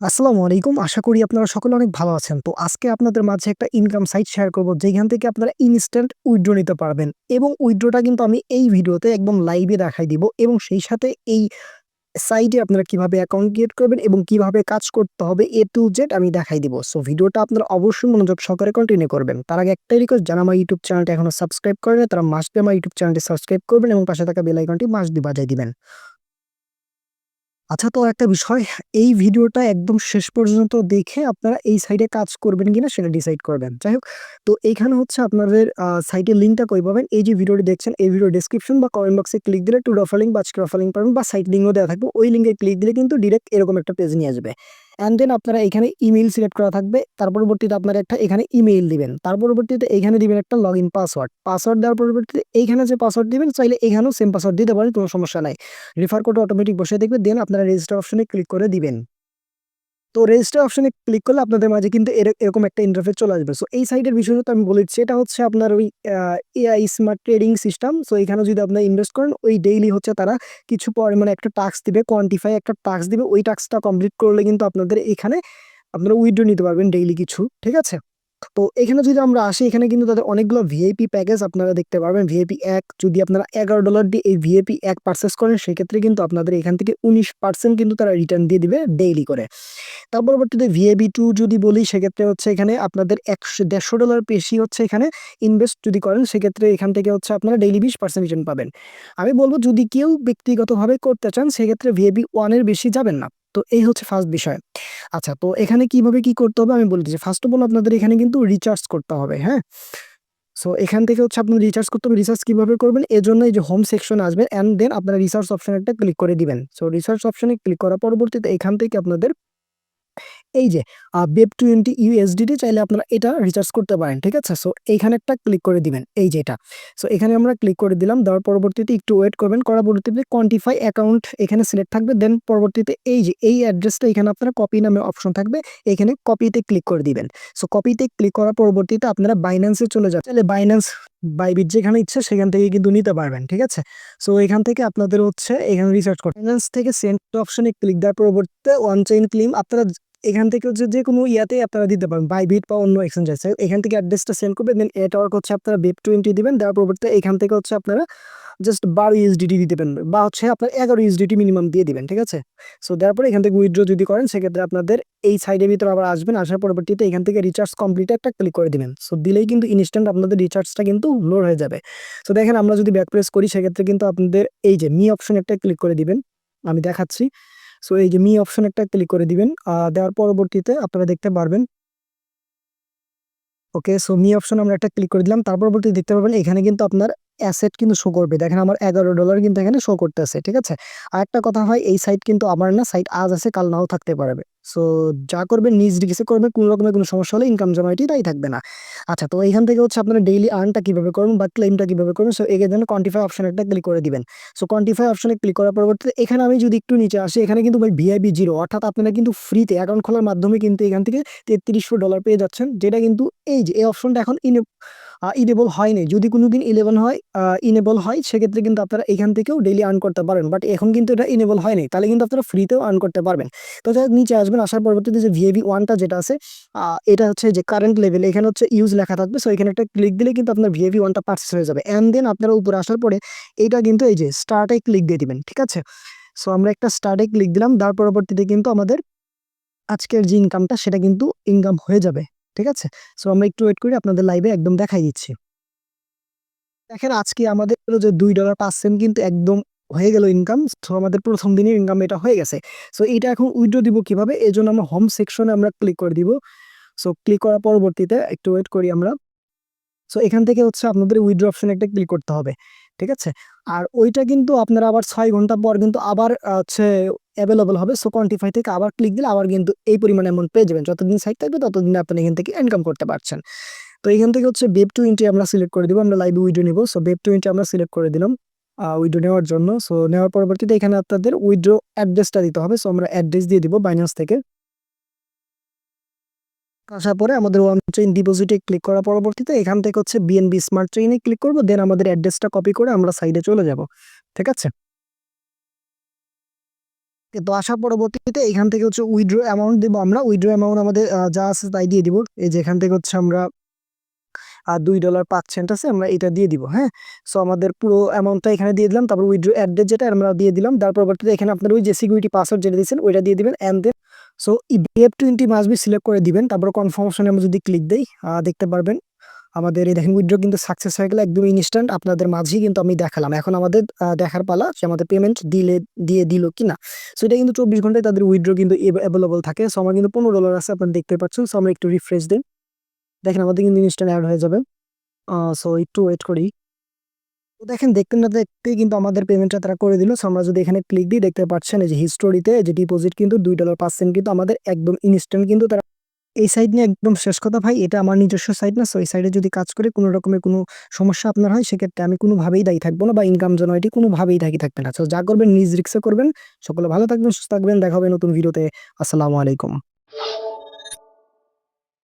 আসসালামু আলাইকুম। আশা করি আপনারা সকলে অনেক ভালো আছেন। তো আজকে আপনাদের মাঝে একটা ইনকাম সাইট শেয়ার করব, যেখান থেকে আপনারা ইনস্ট্যান্ট উইড্রো নিতে পারবেন এবং উইড্রোটা কিন্তু আমি এই ভিডিওতে একদম লাইভে দেখাই দিব এবং সেই সাথে এই সাইটে আপনারা কীভাবে অ্যাকাউন্ট ক্রিয়েট করবেন এবং কীভাবে কাজ করতে হবে এ টু জেড আমি দেখাই দিব। সো ভিডিওটা আপনারা অবশ্যই মনোযোগ সহকারে কন্টিনিউ করবেন। তার আগে একটাই রিকোয়েস্ট যারা আমার ইউটিউব চ্যানেলটা এখনও সাবস্ক্রাইব করেনি তারা মাস্ট আমার ইউটিউব চ্যানেলটি সাবস্ক্রাইব করবেন এবং পাশে থাকা বেল আইকনটি মাস্ট বি বাজায় দিবেন। আচ্ছা তো একটা বিষয়, এই ভিডিওটা একদম শেষ পর্যন্ত দেখে আপনারা এই সাইটে কাজ করবেন কিনা সেটা ডিসাইড করবেন। যাই হোক, তো এইখানে হচ্ছে আপনাদের সাইটের লিঙ্কটা কই পাবেন? এই যে ভিডিওটি দেখছেন, এই ভিডিও ডিসক্রিপশন বা কমেন্ট বক্সে ক্লিক দিলে টু রফালিং লিঙ্ক বা স্ক্রফালিং অফার লিঙ্ক পাবেন বা সাইট লিঙ্কও দেওয়া থাকবে। ওই লিঙ্কে ক্লিক দিলে কিন্তু ডিরেক্ট এরকম একটা পেজ নিয়ে আসবে। অ্যান্ড দেন আপনারা এখানে ইমেল সিলেক্ট করা থাকবে। তার পরবর্তীতে আপনারা একটা এখানে ইমেল দিবেন। তার পরবর্তীতে এখানে দিবেন একটা লগ পাসওয়ার্ড। পাসওয়ার্ড দেওয়ার পরবর্তীতে এইখানে যে পাসওয়ার্ড দিবেন, চাইলে এখানেও সেম পাসওয়ার্ড দিতে পারেন, কোনো সমস্যা নাই। রেফার কোড অটোমেটিক বসে দেখবে দেন আপনারা রেজিস্টার অপশনে ক্লিক করে দিবেন। তো রেজিস্টার অপশনে ক্লিক করলে আপনাদের মাঝে কিন্তু এর এরকম একটা ইন্টারফেস চলে আসবে। সো এই সাইডের বিষয়টা আমি বলে দিচ্ছি। এটা হচ্ছে আপনার ওই AI smart trading system. So এখানে যদি আপনারা ইনভেস্ট করেন ওই ডেইলি হচ্ছে তারা কিছু মানে একটা টাক্স দিবে, কোয়ান্টিফাই একটা টাক্স দিবে। ওই টাক্সটা কমপ্লিট করলে কিন্তু আপনাদের এখানে আপনারা উইড্রো নিতে পারবেন ডেইলি কিছু। ঠিক আছে? তো এখানে যদি আমরা আসি, এখানে কিন্তু তাদের অনেকগুলো ভিআইপি প্যাকেজ আপনারা দেখতে পারবেন। ভিআইপি এক, যদি আপনারা $১১ দিয়ে এই ভিআইপি ১ পারচেজ করেন, সেক্ষেত্রে কিন্তু আপনাদের এখান থেকে ১৯% কিন্তু তারা রিটার্ন দিয়ে দিবে ডেইলি করে। তার পরবর্তীতে ভিআইপি টু যদি বলি, সেক্ষেত্রে হচ্ছে এখানে আপনাদের একশো $১৫০ বেশি হচ্ছে এখানে ইনভেস্ট যদি করেন, সেক্ষেত্রে এখান থেকে হচ্ছে আপনারা ডেইলি ২০% রিটার্ন পাবেন। আমি বলব, যদি কেউ ব্যক্তিগতভাবে করতে চান, সেক্ষেত্রে ভিআইপি 1 এর বেশি যাবেন না। তো এই হচ্ছে ফার্স্ট বিষয়। আচ্ছা তো এখানে কীভাবে কি করতে হবে আমি বলে দিচ্ছি। ফার্স্ট অফ অল আপনাদের এখানে কিন্তু রিচার্জ করতে হবে, হ্যাঁ? সো এখান থেকে হচ্ছে আপনার রিচার্জ করতে হবে। রিচার্জ কীভাবে করবেন? এজন্য এই যে হোম সেকশন আসবেন অ্যান্ড দেন আপনারা রিসার্চ অপশান একটা ক্লিক করে দিবেন। সো রিসার্চ অপশানে ক্লিক করার পরবর্তীতে এখান থেকে আপনাদের এই যে বেব BEP20 USDT চাইলে আপনারা এটা রিচার্জ করতে পারেন। ঠিক আছে? সো এইখানে একটা ক্লিক করে দিবেন। এই যে এটা। সো এখানে আমরা ক্লিক করে দিলাম। দেওয়ার পরবর্তীতে একটু ওয়েট করবেন। করার পরবর্তীতে কোয়ান্টিফাই অ্যাকাউন্ট এখানে সিলেক্ট থাকবে। দেন পরবর্তীতে এই যে এই অ্যাড্রেসটা এখানে আপনারা কপি নামে অপশন থাকবে। এখানে কপিতে ক্লিক করে দিবেন। সো কপিতে ক্লিক করার পরবর্তীতে আপনারা বাইন্যান্সে চলে যাবেন। তাহলে বাইন্যান্স, বাইবিট যেখানে ইচ্ছে সেখান থেকে কিন্তু নিতে পারবেন। ঠিক আছে? সো এখান থেকে আপনাদের হচ্ছে এখানে রিসার্চ বাইন্যান্স থেকে সেন্ট অপশনে ক্লিক দেওয়ার পরবর্তীতে ওয়ান চেইন ক্লিম আপনারা এখান থেকে হচ্ছে যেকোনো ইয়াতে আপনারা দিতে পারেন। বাইবিট বা অন্য এক্সচেঞ্জ আছে। এখান থেকে অ্যাড্রেসটা সেন্ড করবেন। দেন এটা হচ্ছে আপনারা BEP20 দিবেন। দেওয়ার পরবর্তীতে এখান থেকে হচ্ছে আপনারা জাস্ট ১২ USDT দিতে পারেন বা হচ্ছে আপনার ১১ USDT মিনিমাম দিয়ে দিবেন। ঠিক আছে? সো দেওয়ার পরে এখান থেকে উইথড্র যদি করেন, সেক্ষেত্রে আপনাদের এই সাইডের ভিতরে আবার আসবেন। আসার পরবর্তীতে এখান থেকে রিচার্জ কমপ্লিট একটা ক্লিক করে দিবেন। সো দিলেই কিন্তু ইনস্ট্যান্ট আপনাদের রিচার্জটা কিন্তু লোড হয়ে যাবে। সো দেখেন আমরা যদি ব্যাক প্রেস করি, সেক্ষেত্রে কিন্তু আপনাদের এই যে মি অপশন একটা ক্লিক করে দিবেন। আমি দেখাচ্ছি। সো এই যে মি অপশন একটা ক্লিক করে দিবেন। দেওয়ার পরবর্তীতে আপনারা দেখতে পারবেন ওকে সো মি অপশন আমরা একটা ক্লিক করে দিলাম। তার পরবর্তী দেখতে পাবেন এখানে কিন্তু আপনার অ্যাসেট কিন্তু শো করবে। দেখেন আমার $১১ কিন্তু এখানে শো করতেছে। ঠিক আছে? আরেকটা কথা হয়, এই সাইট কিন্তু আমার না। সাইট আজ আছে, কাল নাও থাকতে পারবে। সো যা করবেন, নিজ রিস্কে করবেন। কোনো রকমের কোনো সমস্যা হলে ইনকাম জেনারেটই তাই থাকবে না। আচ্ছা তো এখান থেকে হচ্ছে আপনারা ডেইলি আর্নটা কীভাবে করবেন বা ক্লেইমটা কীভাবে করবেন সো এর জন্য কোয়ান্টিফাই অপশন একটা ক্লিক করে দিবেন। সো কোয়ান্টিফাই অপশনে ক্লিক করার পরবর্তীতে এখানে আমি যদি একটু নিচে আসি, এখানে কিন্তু ভাই ভিআইপি জিরো অর্থাৎ আপনারা কিন্তু ফ্রিতে অ্যাকাউন্ট খোলার মাধ্যমে কিন্তু এখান থেকে $৩৩০০ পেয়ে যাচ্ছেন। যেটা কিন্তু এই যে, এই অপশনটা এখন ইনে ইনেবল হয়নি যদি কোনো দিন 11 হয় ইনেবল হয়, সেক্ষেত্রে কিন্তু আপনারা এখান থেকেও ডেইলি আর্ন করতে পারেন। বাট এখন কিন্তু এটা ইনেবল হয়নি তাহলে কিন্তু আপনারা ফ্রিতেও আর্ন করতে পারবেন। তো যাই নিচে আসবেন আসার পরবর্তীতে যে ভিএভি ওয়ানটা যেটা আছে এটা হচ্ছে যে কারেন্ট লেভেল এখানে হচ্ছে ইউজ লেখা থাকবে। সো এখানে একটা ক্লিক দিলে কিন্তু আপনার ভিআইপি 1 টা পারচেজ হয়ে যাবে। অ্যান্ড দেন আপনারা উপরে আসার পরে এটা কিন্তু এই যে স্টার্টে ক্লিক দিয়ে দিবেন। ঠিক আছে? সো আমরা একটা স্টার্টে ক্লিক দিলাম। তার পরবর্তীতে কিন্তু আমাদের আজকের যে ইনকামটা সেটা কিন্তু ইনকাম হয়ে যাবে। ঠিক আছে? সো আমরা একটু ওয়েট করি, আপনাদের লাইভে একদম দেখাই দিচ্ছি। দেখেন, আজকে আমাদের যে $২.৫ কিন্তু একদম হয়ে গেল ইনকাম। তো আমাদের প্রথম দিনের ইনকাম এটা হয়ে গেছে। সো এটা এখন উইথড্র দিব কীভাবে? এজন্য আমরা হোম সেকশনে আমরা ক্লিক করে দিব। সো ক্লিক করার পরবর্তীতে একটু ওয়েট করি আমরা। সো এখান থেকে হচ্ছে আপনাদের উইথড্র অপশনে একটা ক্লিক করতে হবে। ঠিক আছে? আর ওইটা কিন্তু আপনারা আবার ছয় ঘণ্টা পর কিন্তু আবার হচ্ছে এভেইলেবল হবে। সো কোয়ান্টিফাই থেকে আবার ক্লিক দিলে আবার কিন্তু এই পরিমাণ অ্যামাউন্ট পেয়ে যাবেন। যতদিন সাইট থাকবে, ততদিন আপনি এখান থেকে ইনকাম করতে পারছেন। তো এখান থেকে হচ্ছে BEP20 আমরা সিলেক্ট করে দিব। আমরা লাইভে উইথড্র নিব। সো BEP20 আমরা সিলেক্ট করে দিলাম আ উইথড্র নেওয়ার জন্য। সো নেওয়ার পরবর্তীতে এখানে আপনাদের উইথড্র অ্যাড্রেসটা দিতে হবে। সো আমরা অ্যাড্রেস দিয়ে দিব বাইন্যান্স থেকে। আসার পরে আমাদের ওয়ান চেইন ডিপোজিটে ক্লিক করার পরবর্তীতে এখান থেকে হচ্ছে বিএনবি স্মার্ট চেইনে ক্লিক করব। দেন আমাদের অ্যাড্রেসটা কপি করে আমরা সাইডে চলে যাব। ঠিক আছে? তো আসার পরবর্তীতে এখান থেকে হচ্ছে উইড্রো অ্যামাউন্ট দেবো আমরা উইড্রো অ্যামাউন্ট আমাদের যা আছে তাই দিয়ে দিব এই যেখান থেকে হচ্ছে আমরা আর দুই ডলার পাঁচ সেন্ট আছে, আমরা এটা দিয়ে দিব হ্যাঁ সো আমাদের পুরো অ্যামাউন্টটা এখানে দিয়ে দিলাম তারপর উইথড্র অ্যাড্রেস যেটা আমরা দিয়ে দিলাম তার পরবর্তীতে এখানে আপনার ওই যে সিকিউরিটি পাসওয়ার্ড যেটা দিয়েছেন, ওইটা দিয়ে দিবেন and then so BF twenty mass B select করে দিবেন, তারপর কনফার্মেশনে আমরা যদি ক্লিক দিই দেখতে পারবেন আমাদের এই দেখেন উইথড্র কিন্তু সাকসেস হয়ে গেলে একদম ইনস্ট্যান্ট আপনাদের মাঝেই কিন্তু আমি দেখালাম। এখন আমাদের দেখার পালা যে আমাদের পেমেন্ট দিলে, দিয়ে দিল কি না সো এটা কিন্তু চব্বিশ ঘন্টায় তাদের উইড্রো কিন্তু অ্যাভেলেবল থাকে। সো আমার কিন্তু পনেরো ডলার আছে, আপনারা দেখতে পাচ্ছেন। সো আমরা একটু রিফ্রেশ দিন দেখেন আমাদের কিন্তু ইনস্ট্যান্ট অ্যাড হয়ে যাবে। সো একটু ওয়েট করি। তো দেখেন, দেখতে না দেখতেই কিন্তু আমাদের পেমেন্টটা তারা করে দিল। সো আমরা যদি এখানে ক্লিক দিই, দেখতে পাচ্ছেন এই যে হিস্টোরিতে যে ডিপোজিট কিন্তু দুই ডলার পার্সেন্ট কিন্তু আমাদের একদম ইনস্ট্যান্ট কিন্তু তারা এই সাইড নিয়ে একদম শেষ কথা ভাই, এটা আমার নিজস্ব সাইড না। সো এই সাইডে যদি কাজ করে কোনো রকমের কোনো সমস্যা আপনার হয়, সেক্ষেত্রে আমি কোনোভাবেই দায়ী থাকব না বা ইনকাম যেন এটি কোনোভাবেই দায়ী থাকবে না। সো যা করবেন, নিজ রিক্সে করবেন। সকলে ভালো থাকবেন, সুস্থ থাকবেন। দেখা হবে নতুন ভিডিওতে আসসালামু আলাইকুম।